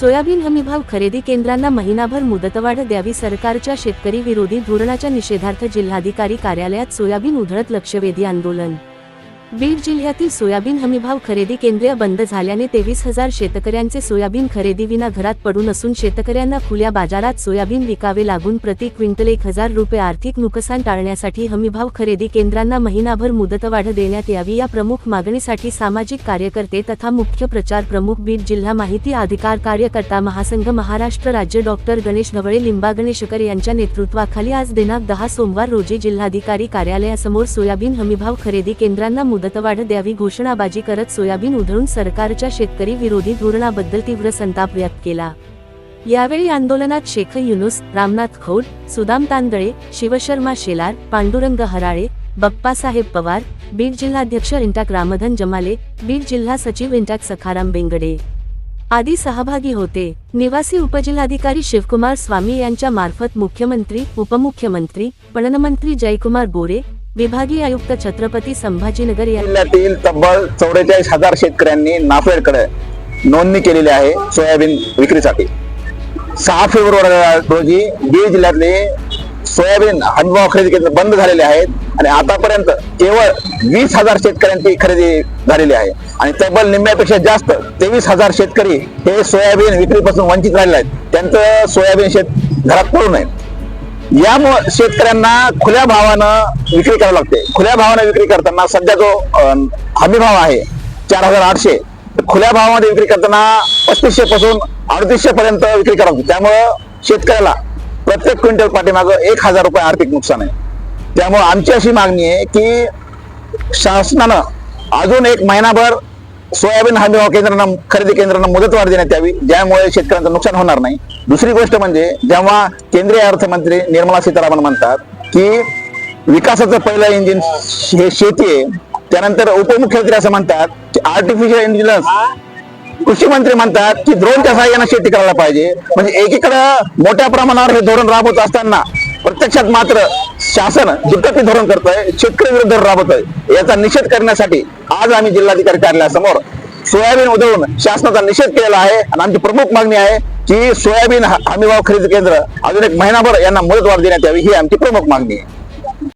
Soybean हमीभाव खरेदी केंद्रांना महिनाभर मुदतवाढ द्यावी सरकारच्या शेतकरी विरोधी धोरणाच्या निषेधार्थ जिल्हाधिकारी कार्यालयात सोयाबीन उधळत लक्षवेधी आंदोलन. बीड जिल्ह्यातील सोयाबीन हमीभाव खरेदी केंद्रीय बंद झाल्याने तेवीस हजार शेतकऱ्यांचे सोयाबीन खरेदीविना घरात पडून असून शेतकऱ्यांना खुल्या बाजारात सोयाबीन विकावे लागून प्रति क्विंटल एक हजार रुपये आर्थिक नुकसान टाळण्यासाठी हमीभाव खरेदी केंद्रांना महिनाभर मुदतवाढ देण्यात यावी या प्रमुख मागणीसाठी सामाजिक कार्यकर्ते तथा मुख्य प्रचार प्रमुख बीड जिल्हा माहिती अधिकार कार्यकर्ता महासंघ महाराष्ट्र राज्य डॉक्टर गणेश ढवळे लिंबा गणेशकर यांच्या नेतृत्वाखाली आज दिनांक दहा सोमवार रोजी जिल्हाधिकारी कार्यालयासमोर सोयाबीन हमीभाव खरेदी केंद्रांना मुदतवाढ द्यावी घोषणाबाजी करत सोयाबीन उधळून सरकारच्या शेतकरी विरोधी धोरणाबद्दल तीव्र संताप व्यक्त केला. यावेळी आंदोलनात शेख युनुस रामनाथ खौड सुदाम तांदळे शिवशर्मा शेलार पांडुरंग हराळे बप्पासाहेब पवार बीड जिल्हाध्यक्ष इंटाक रामधन जमाले बीड जिल्हा सचिव इंटाक सखाराम बेंगडे आदी सहभागी होते. निवासी उपजिल्हाधिकारी शिवकुमार स्वामी यांच्या मार्फत मुख्यमंत्री उपमुख्यमंत्री पणनमंत्री जयकुमार गोरे विभागीय आयुक्त छत्रपती संभाजीनगर जिल्ह्यातील तब्बल चौवेचाळीस हजार शेतकऱ्यांनी नाफेडकडे नोंदणी केलेली आहे सोयाबीन विक्रीसाठी. सहा फेब्रुवारी रोजी बीड जिल्ह्यातले सोयाबीन हमीभाव खरेदी केंद्र बंद झालेले आहेत आणि आतापर्यंत केवळ वीस हजार शेतकऱ्यांची खरेदी झालेली आहे. आणि तब्बल निम्म्यापेक्षा जास्त तेवीस हजार शेतकरी हे सोयाबीन विक्रीपासून वंचित राहिले आहेत. त्यांचं सोयाबीन शेत घरात पडू नये. यामुळे शेतकऱ्यांना खुल्या भावानं विक्री करावी लागते. खुल्या भावानं विक्री करताना सध्या जो हमी भाव आहे चार हजार आठशे खुल्या भावामध्ये विक्री करताना पस्तीसशे पासून अडतीसशे पर्यंत विक्री करावी लागते. त्यामुळं शेतकऱ्याला प्रत्येक क्विंटल पाठीमागं एक हजार रुपये आर्थिक नुकसान आहे. त्यामुळे आमची अशी मागणी आहे की शासनानं अजून एक महिनाभर सोयाबीन हमीभाव केंद्रांना खरेदी केंद्रांना मुदतवाढ देण्यात यावी. ज्यामुळे शेतकऱ्यांचं नुकसान होणार नाही. दुसरी गोष्ट म्हणजे जेव्हा केंद्रीय अर्थमंत्री निर्मला सीतारामन म्हणतात की विकासाचं पहिलं इंजिन हे शेती आहे त्यानंतर उपमुख्यमंत्री असं म्हणतात की आर्टिफिशियल इंटेलिजन्स कृषी मंत्री म्हणतात की ड्रोनच्या सहाय्याने शेती करायला पाहिजे. म्हणजे एकीकडे मोठ्या प्रमाणावर हे धोरण राबवत असताना प्रत्यक्षात मात्र शासन दुटप्पी धोरण करतोय शेतकरी विरुद्ध धोरण राबवतोय. याचा निषेध करण्यासाठी आज आम्ही जिल्हाधिकारी कार्यालयासमोर सोयाबीन उधळून शासनाचा निषेध केलेला आहे आणि आमची प्रमुख मागणी आहे की सोयाबीन हमीभाव खरेदी केंद्र अजून एक महिनाभर यांना मुदतवाढ देण्यात यावी ही आमची प्रमुख मागणी आहे.